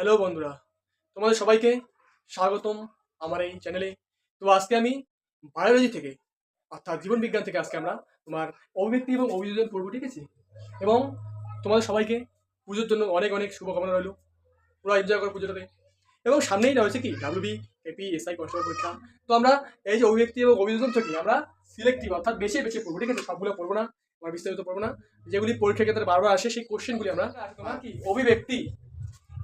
Hello বন্ধুরা তোমাদের সবাইকে স্বাগতম আমার এই চ্যানেলে তো আজকে আমি বায়োলজি থেকে অর্থাৎ জীবন বিজ্ঞান থেকে আজকে আমরা তোমার অভিব্যক্তি এবং অভিযোজন পড়ব ঠিক আছে? এবং তোমাদের সবাইকে পুজোর জন্য অনেক অনেক শুভকামনা রইল। পুরো এনজয় করো পুজোটাতে এবং সামনেই রয়েছে কি ডাব্লিউবি এপি এসআই কনস্টেবল পরীক্ষা। তো আমরা এই যে অভিব্যক্তি এবং অভিযোজন থেকে আমরা সিলেক্টিভ অর্থাৎ বেছে বেছে পড়ব ঠিক আছে? সবগুলো পড়ব না আমরা বিস্তারিত পড়ব না। যেগুলি পরীক্ষার ক্ষেত্রে বারবার আসে সেই কোশ্চেনগুলি আমরা কি অভিব্যক্তি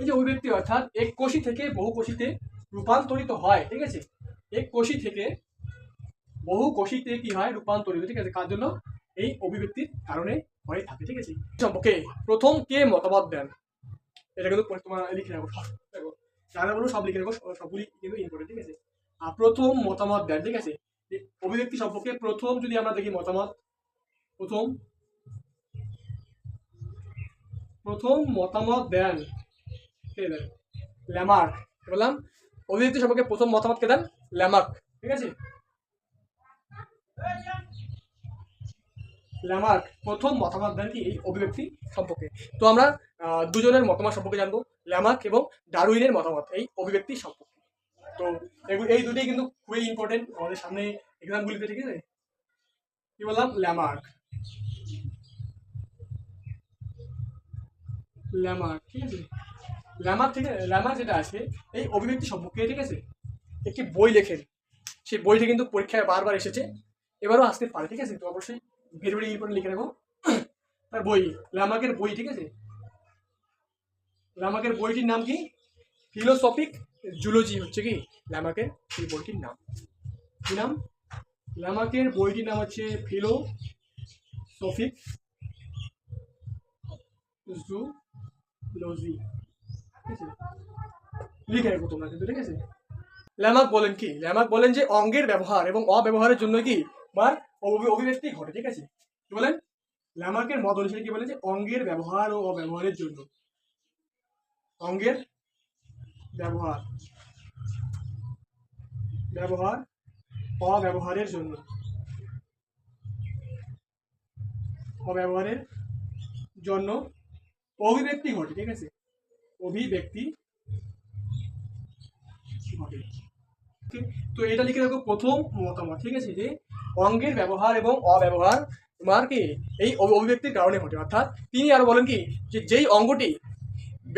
এই যে অভিব্যক্তি, অর্থাৎ এক কোষী থেকে বহু কোষীতে রূপান্তরিত হয়, ঠিক আছে? এক কোষী থেকে বহু কোষীতে কি হয়? রূপান্তরিত, ঠিক আছে? কার জন্য? এই অভিব্যক্তির কারণে হয়ে থাকে, ঠিক আছে? সম্পর্কে প্রথম কে মতামত দেন? এটা কিন্তু তোমার লিখে রাখো দেখো। যারা বলো, সব লিখে রাখো সবগুলি কিন্তু ইম্পর্টেন্ট ঠিক আছে? আর প্রথম মতামত দেন, ঠিক আছে? অভিব্যক্তি সম্পর্কে প্রথম যদি আমরা দেখি মতামত, প্রথম প্রথম মতামত দেন। কে দেন ল্যামার্ক বললাম? অভিব্যক্তি সম্পর্কে প্রথম মতামত কে দেন। ল্যামার্ক ঠিক আছে? ল্যামার্ক প্রথম মতামত দেন কি এই অভিব্যক্তি সম্পর্কে। তো আমরা দুজনের মতামত সম্পর্কে জানব। ল্যামার্ক এবং ডারউইনের মতামত এই অভিব্যক্তি সম্পর্কে। তো এই দুটোই কিন্তু খুবই ইম্পর্টেন্ট আমাদের সামনে এক্সামগুলিতে ঠিক আছে? কি বললাম? ল্যামার্ক ল্যামার্ক ঠিক আছে? ল্যামার থেকে ল্যামার যেটা আছে, এই অভিব্যক্তি সম্পর্কে, ঠিক আছে? একটি বই লেখেন। সেই বইটা কিন্তু পরীক্ষায় বারবার এসেছে। এবারও আসতে পারে, ঠিক আছে? তো অবশ্যই ভেরি ভেরি ইম্পর্টেন্ট লিখে রাখো তার বই ল্যামার্কের বই, ঠিক আছে? ল্যামার্কের বইটির নাম কি? ফিলোসফিক জুলজি হচ্ছে কি? ল্যামার্কের এই বইটির নাম। কি নাম? ল্যামার্কের বইটির নাম হচ্ছে ফিলোসফিক জুলজি লিখে রাখো তোমরা কিন্তু, ঠিক আছে? ল্যামার্ক বলেন কি? ল্যামার্ক বলেন যে অঙ্গের ব্যবহার এবং অব্যবহারের জন্য কি? মার অভিব্যক্তি ঘটে, ঠিক আছে? কি বলেন? ল্যামার্কের মত অনুসারে কি বলেন যে অঙ্গের ব্যবহার ও অব্যবহারের জন্য? অঙ্গের ব্যবহার। ব্যবহার, অব্যবহারের জন্য। অব্যবহারের জন্য অভিব্যক্তি ঘটে, ঠিক আছে? অভিব্যক্তি ঘটে তো এটা লিখে রাখো প্রথম মতামত, ঠিক আছে? যে অঙ্গের ব্যবহার এবং অব্যবহার তোমার কি এই অভিব্যক্তির কারণে ঘটে। অর্থাৎ তিনি আরও বলেন কি, যে যেই অঙ্গটি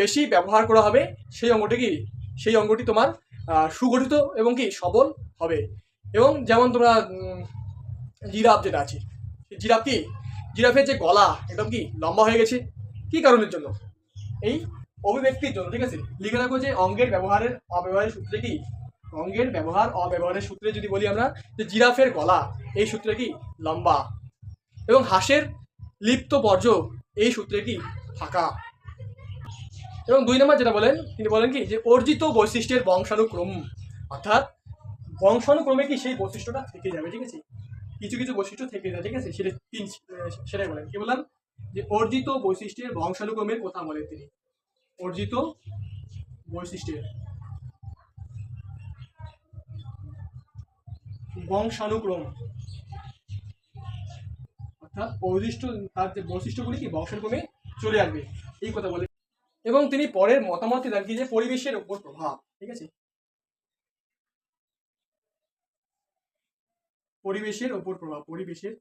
বেশি ব্যবহার করা হবে, সেই অঙ্গটি কি? সেই অঙ্গটি তোমার সুগঠিত এবং কি? সবল হবে। এবং যেমন তোমরা জিরাফ যেটা আছে জিরাফ কি? জিরাফের যে গলা, একদম কি? লম্বা হয়ে গেছে। কি কারণের জন্য? এই অভিব্যক্তির জন্য, ঠিক আছে? লিখে রাখো যে অঙ্গের ব্যবহারের অব্যবহারের সূত্রে কি? অঙ্গের ব্যবহার অব্যবহারের সূত্রে যদি বলি আমরা, যে জিরাফের গলা, এই সূত্রে কি? লম্বা। এবং হাঁসের লিপ্ত বর্জ্য, এই সূত্রে কি? ফাঁকা। এবং দুই নম্বর যেটা বলেন, তিনি বলেন কি? যে অর্জিত বৈশিষ্ট্যের বংশানুক্রম। অর্থাৎ বংশানুক্রমে কি সেই বৈশিষ্ট্যটা থেকে যাবে, ঠিক আছে? কিছু কিছু বৈশিষ্ট্য থেকে যায়, ঠিক আছে? সেটা তিন, সেটাই বলেন। কি বললাম? যে অর্জিত বৈশিষ্ট্যের বংশানুক্রমের কথা বলেন তিনি। অর্জিত বৈশিষ্ট্যের বংশানুক্রম। অর্থাৎ বৈশিষ্ট্য তার যে বৈশিষ্ট্যগুলি কি? বংশানুক্রমে চলে আসবে। এই কথা বলে। এবং তিনি পরের মতামত দেন কি? যে পরিবেশের উপর প্রভাব। ঠিক আছে? পরিবেশের উপর প্রভাব। পরিবেশের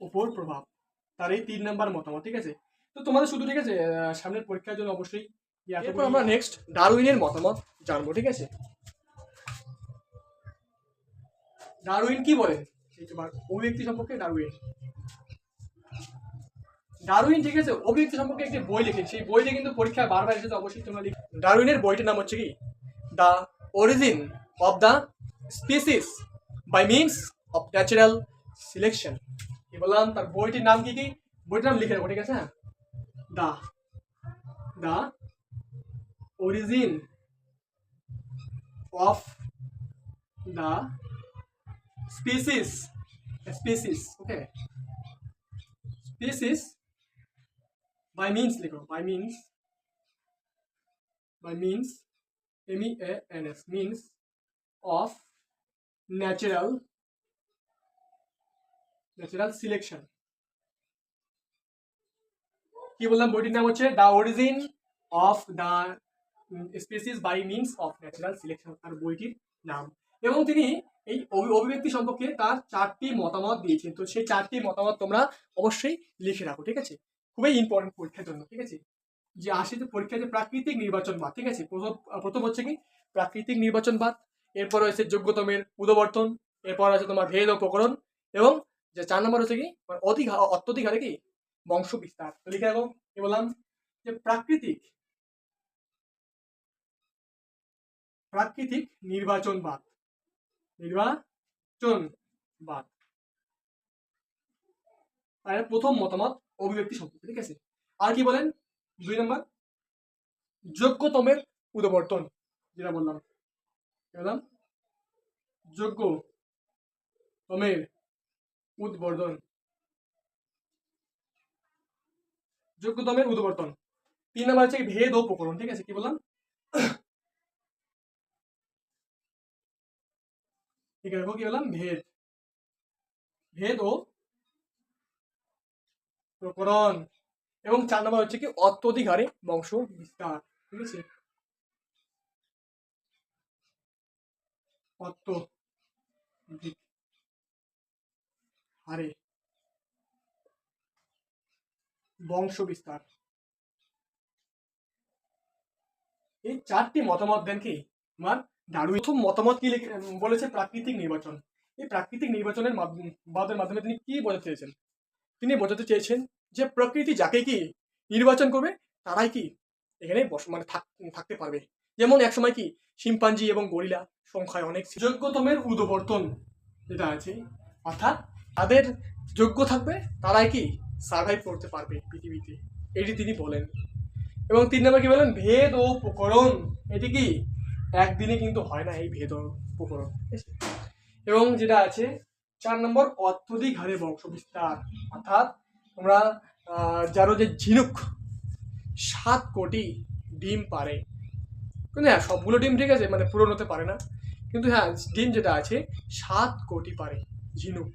উপর প্রভাব। তার এই তিন নাম্বার মতামত। ঠিক আছে? তো তোমাদের শুধু ঠিক আছে সামনের পরীক্ষার জন্য অবশ্যই এরপর আমরা নেক্সট ডারউইনের মতামত জানব ঠিক আছে? ডারউইন কি বলেন এই তোমার অভিব্যক্তি সম্পর্কে ডারউইন ডারউইন ঠিক আছে অভিব্যক্তি সম্পর্কে একটি বই লিখেন। সেই বইটা কিন্তু পরীক্ষায় বারবার এসেছে অবশ্যই তোমরা লিখ ডারউইনের বইটির নাম হচ্ছে কি? The origin of the species by means of natural selection কি বললাম? তার বইটির নাম কি কি? বইটির নাম লিখে রাখো ঠিক আছে? হ্যাঁ the the origin of the species species okay species by means লিখো by means by means m e a n s means of natural natural selection কি বললাম বইটির নাম হচ্ছে the origin of the species by means of natural selection তার বইটির নাম। এবং তিনি এই অভিব্যক্তি সম্পর্কে তার চারটি মতামত দিয়েছেন। তো সেই চারটি মতামত তোমরা অবশ্যই লিখে রাখো, ঠিক আছে? খুবই ইম্পর্টেন্ট পরীক্ষার জন্য, ঠিক আছে? যে আসে যে পরীক্ষা যে প্রাকৃতিক নির্বাচনবাদ ঠিক আছে? প্রথম প্রথম হচ্ছে কি? প্রাকৃতিক নির্বাচনবাদ এরপর রয়েছে যোগ্যতমের উদবর্তন, এরপর আছে তোমার ভেদ ও প্রকরণ, এবং যে চার নম্বর হচ্ছে কি? অধিক অত্যধিক হারে কি? বংশ বিস্তার লিখে রাখো, কি বললাম? যে প্রাকৃতিক প্রাকৃতিক নির্বাচনবাদ। নির্বাচনবাদ। আর এর প্রথম মতামত অভিব্যক্তি সম্পর্কে, ঠিক আছে? আর কি বলেন? দুই নম্বর, যোগ্যতমের উদবর্তন, যেটা বললাম। বললাম? যোগ্য তমের উদ্বর্ধন যোগ্যতমের উদ্বর্তন। তিন নম্বর হচ্ছে ভেদ ও প্রকরণ, ঠিক আছে? কি বললাম? ঠিক আছে, কি বললাম? ভেদ। ভেদ ও প্রকরণ। এবং চার নম্বর হচ্ছে কি অত্যধিক হারে বংশ বিস্তার, ঠিক আছে? অত্যধিক হারে বংশ বিস্তার এই চারটি মতামত দেন কি? আমার দারুণ প্রথম মতামত কি বলেছে প্রাকৃতিক নির্বাচন। এই প্রাকৃতিক নির্বাচনের বাদের মাধ্যমে তিনি কি বোঝাতে চেয়েছেন? তিনি বোঝাতে চেয়েছেন যে প্রকৃতি যাকে কি নির্বাচন করবে, তারাই কি এখানে মানে থাক- থাকতে পারবে। যেমন একসময় কি শিম্পাঞ্জি এবং গরিলা সংখ্যায় অনেক। যোগ্যতমের উদবর্তন যেটা আছে। অর্থাৎ তাদের যোগ্য থাকবে, তারাই কি সার্ভাইভ করতে পারবে পৃথিবীতে। এটি তিনি বলেন। এবং তিন নম্বর কি বলেন? ভেদ ও প্রকরণ। এটি কি? একদিনে কিন্তু হয় না এই ভেদ ও প্রকরণ? এবং যেটা আছে, চার নম্বর অত্যধিক হারে বংশ বিস্তার অর্থাৎ আমরা যারও যে ঝিনুক সাত কোটি ডিম পারে। কিন্তু হ্যাঁ সবগুলো ডিম ঠিক আছে মানে পূরণ হতে পারে না। কিন্তু হ্যাঁ ডিম যেটা আছে, সাত কোটি পারে ঝিনুক।